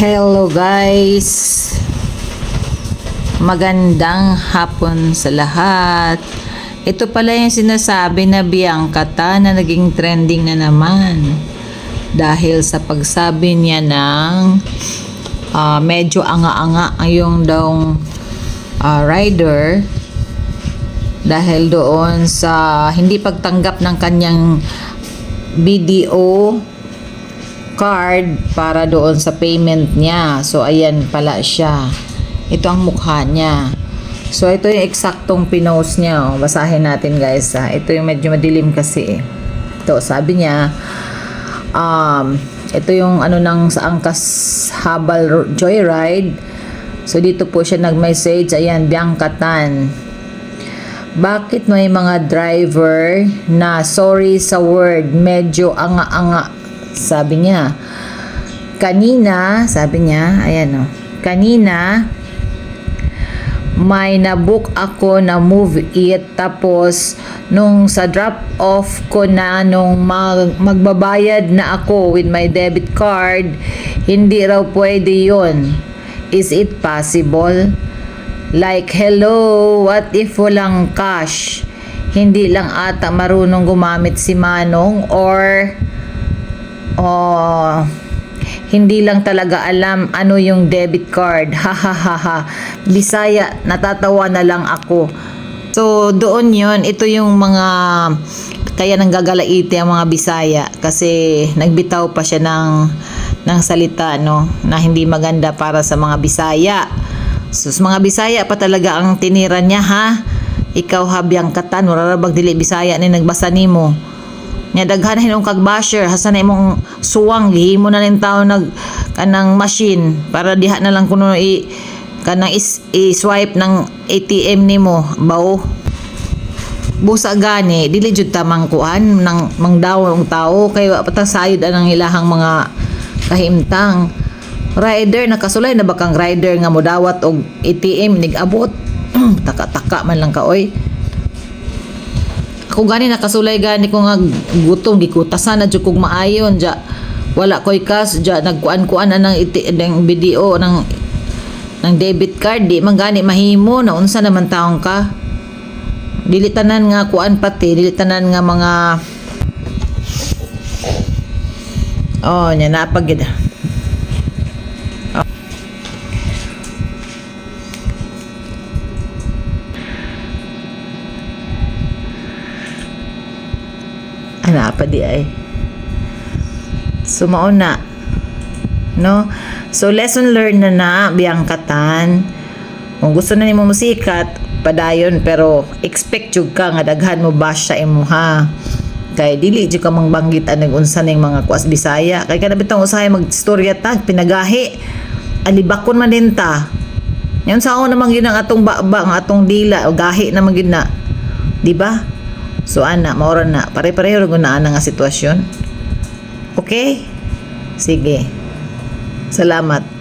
Hello guys! Magandang hapon sa lahat. Ito pala yung sinasabi na Bianca ta na naging trending na naman. Dahil sa pagsabi niya ng ah, medyo anga-anga yung daw ah, rider dahil doon sa hindi pagtanggap ng kanyang BDO card para doon sa payment niya. So, ayan pala siya. Ito ang mukha niya. So, ito yung eksaktong pinost niya. Oh. Basahin natin guys. Ha. Ito yung medyo madilim kasi. eh. Ito, sabi niya, um, ito yung ano ng sa Angkas Habal Joyride. So, dito po siya nag-message. Ayan, Bianca Tan. Bakit may mga driver na sorry sa word, medyo anga-anga sabi niya. Kanina, sabi niya, ayan o, kanina, may nabook ako na move it. Tapos nung sa drop off ko na nung mag, magbabayad na ako with my debit card hindi raw pwede yon is it possible? Like hello what if walang cash? Hindi lang ata marunong gumamit si Manong or oh, hindi lang talaga alam ano yung debit card. Ha ha ha. Bisaya, natatawa na lang ako. So, doon yon Ito yung mga kaya nang gagalaiti ang mga Bisaya kasi nagbitaw pa siya ng ng salita no na hindi maganda para sa mga Bisaya. So, sa mga Bisaya pa talaga ang tinira niya ha. Ikaw habyang katan, wala ra bag dili Bisaya ni nagbasa nimo. Nya daghan hinong kag basher hasan na imong suwang gihimo na ning tao nag kanang machine para diha na lang kuno i kanang is, i-swipe ng ATM nimo bao. Busa gani dili jud tamang kuan nang mangdawong tao kay wa pa ta sayod anang ilahang mga kahimtang. Rider nakasulay na bakang rider nga modawat og ATM nig-abot taka-taka man lang ka oy ako gani nakasulay gani ko nga gutom gikutasan na jud kog maayon ja wala koy kas ja nagkuan-kuan na ng iti ng video ng ng debit card di man gani mahimo na unsa naman taong ka. Dili tanan nga kuan pati dili tanan nga mga oh nya napag ana pa di ay. So mauna no? So lesson learned na na Bianca Tan kung gusto na nimo musikat padayon pero expect jud ka nga daghan mo bash sa imuha kay dili jud ka mangbanggit anang unsa ning mga kuas Bisaya. Kay kada bitong usahay magstorya ta pinagahi. Alibakon man din ta. Yan sa ako naman gid ang atong baba ang atong dila o gahi naman gid na. Di ba So ana, maura na. Pare-pareho rin na nga sitwasyon. Okay? Sige. Salamat.